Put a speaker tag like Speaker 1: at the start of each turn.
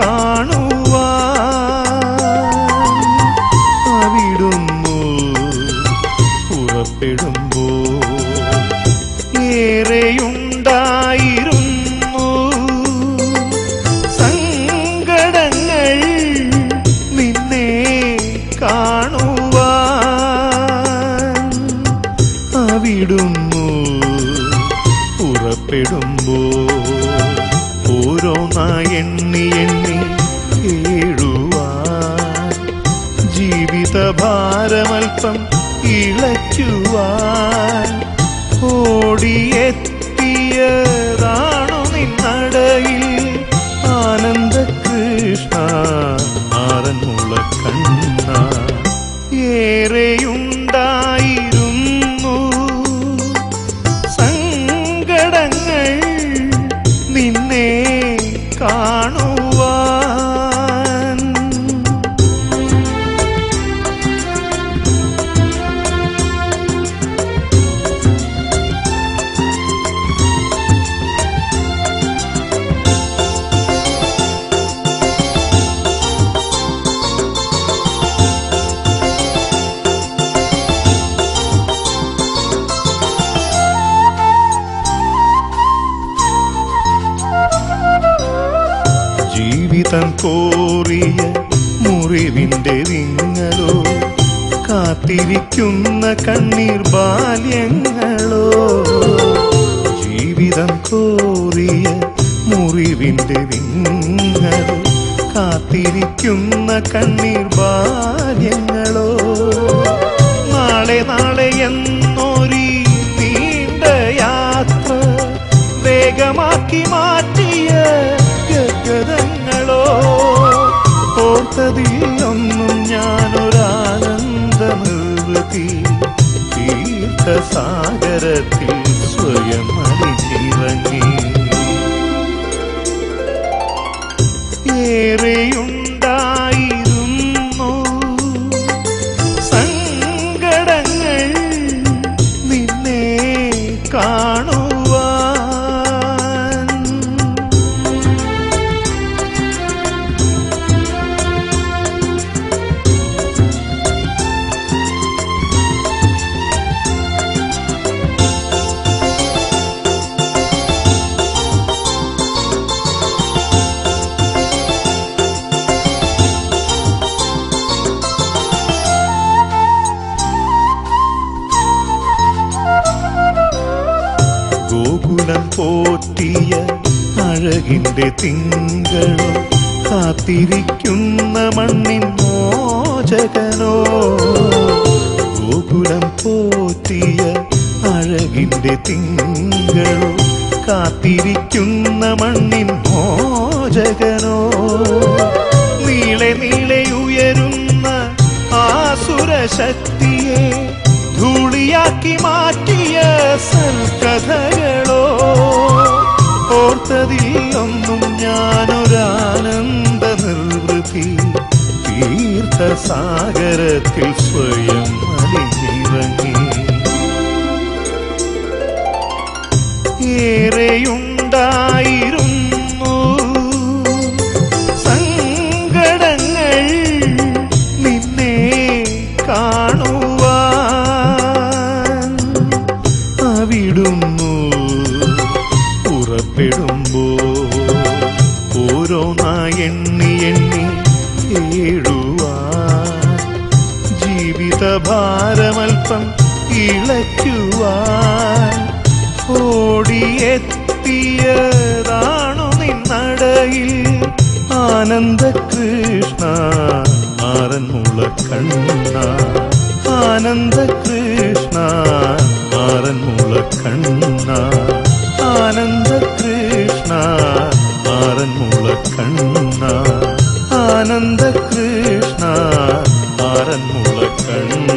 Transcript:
Speaker 1: കാണുവാൻ അവിടുന്നു ഏറെയുണ്ടായിരുന്നു. സങ്കടങ്ങൾ നിന്നെ കാണുവാൻ അവിടുന്നു ഓരോന്നായി എണ്ണി എണ്ണി ഏഴുവാൻ. ജീവിതഭാരമൽപ്പം ഇളയ്ക്കുവാൻ. ഓടിയെത്തിയതാണു നിന്നടയിൽ ആനന്ദ കൃഷ്ണ ആറന്മുള കണ്ണ. ഏറെയുണ്ടായിരുന്നു ജീവിതം കോറിയ മുറിവിന്റെ വിങ്ങലോ കാത്തിരിക്കുന്ന കണ്ണീർ ബാല്യങ്ങളോ. ജീവിതം കോറിയ മുറിവിന്റെ വിങ്ങലോ കാത്തിരിക്കുന്ന കണ്ണീർ ബാല്യങ്ങളോ. നാളെ നാളെ എന്നൊരു നീണ്ട യാത്ര വേഗമാക്കി മാറ്റിയ ഗോകുലം പോറ്റിയ അഴകിന്റെ തിങ്കളോ കാത്തിരിക്കുന്ന മണ്ണിൻ മോചകനോ. ഗോകുലം പോറ്റിയ അഴകിന്റെ തിങ്കളോ കാത്തിരിക്കുന്ന മണ്ണിൻ മോചകനോ. നീളെ നീളെ ഉയരുന്ന ആസുരശക്തിയെ ധൂളിയാക്കി മാറ്റിയ സൽക്കഥകളോ ഒന്നും ഞാനൊരാനന്ദ നിർവൃതി തീർത്ഥസാഗരത്തിൽ സ്വയം അലിഞ്ഞിറങ്ങി. ഏറെയുണ്ടായിരുന്നു സങ്കടങ്ങൾ നിന്നെ കാണുവാൻ. അവിടുന്നു പുറപ്പെടുമ്പോ ഓരോന്നായി എണ്ണി എണ്ണി ഏഴുവാൻ. ജീവിതഭാരമൽപ്പം ഇളയ്ക്കുവാൻ ഓടിയെത്തിയതാണു നിന്നടയിൽ ആനന്ദ കൃഷ്ണ ആറന്മുള കണ്ണ. ആനന്ദ കൃഷ്ണ ആറന്മുള കണ്ണ. കണ്ണ ആനന്ദ കൃഷ്ണ ആറന്മുള കണ്ണ